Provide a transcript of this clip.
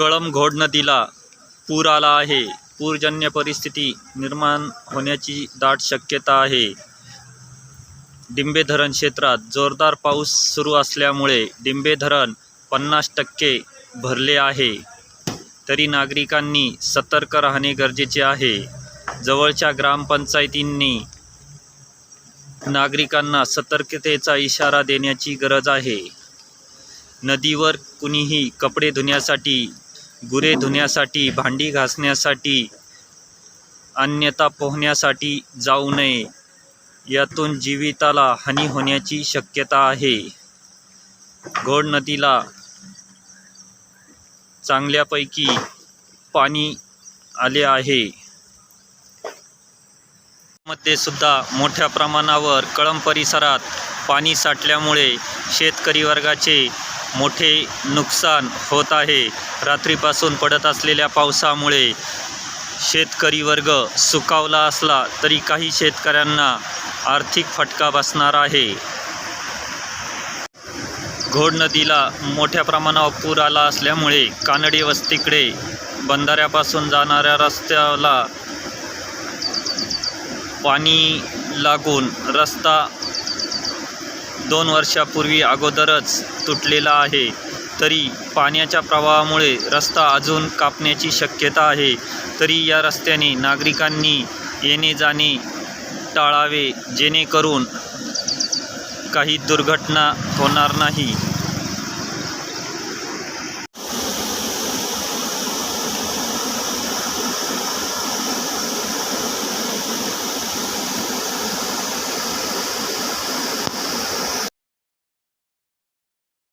कळम घोड नदीला पूर आला आहे. पूरजन्य परिस्थिती निर्माण होण्याची दाट शक्यता आहे. डिंबे धरण क्षेत्रात जोरदार पाऊस सुरू असल्यामुळे डिंबे धरण पन्नास टक्के भरले आहे. तरी नागरिकांनी सतर्क राहणे गरजेचे आहे. जवळच्या ग्रामपंचायतींनी नागरिकांना सतर्कतेचा इशारा देण्याची गरज आहे. नदीवर कुणीही कपडे धुण्यासाठी गुरे धुण्यासाठी भांडी घासण्यासाठी अन्यथा पोहण्यासाठी जाऊ नये. यातून जीविताला हानी होण्याची शक्यता आहे. घोड नदीला चांगल्यापैकी पाणी आले आहे. मध्ये सुद्धा मोठ्या प्रमाणावर कळम परिसरात पाणी साठल्यामुळे शेतकरी वर्गाचे मोठे नुकसान होत आहे. रात्रीपासून पडत असलेल्या पावसामुळे शेतकरी वर्ग सुकावला असला तरी काही शेतकऱ्यांना आर्थिक फटका बसणार आहे. घोड नदीला मोठ्या प्रमाणावर पूर आला असल्यामुळे कानडी वस्तीकडे बंधाऱ्यापासून जाणाऱ्या रस्त्याला पाणी लागून रस्ता दोन वर्षापूर्वी अगोदरच तुटलेला आहे. तरी पाण्याच्या प्रवाहामुळे रस्ता अजून कापण्याची शक्यता आहे. तरी या रस्त्याने नागरिकांनी येणे जाणे टाळावे जेणेकरून काही दुर्घटना होणार नाही.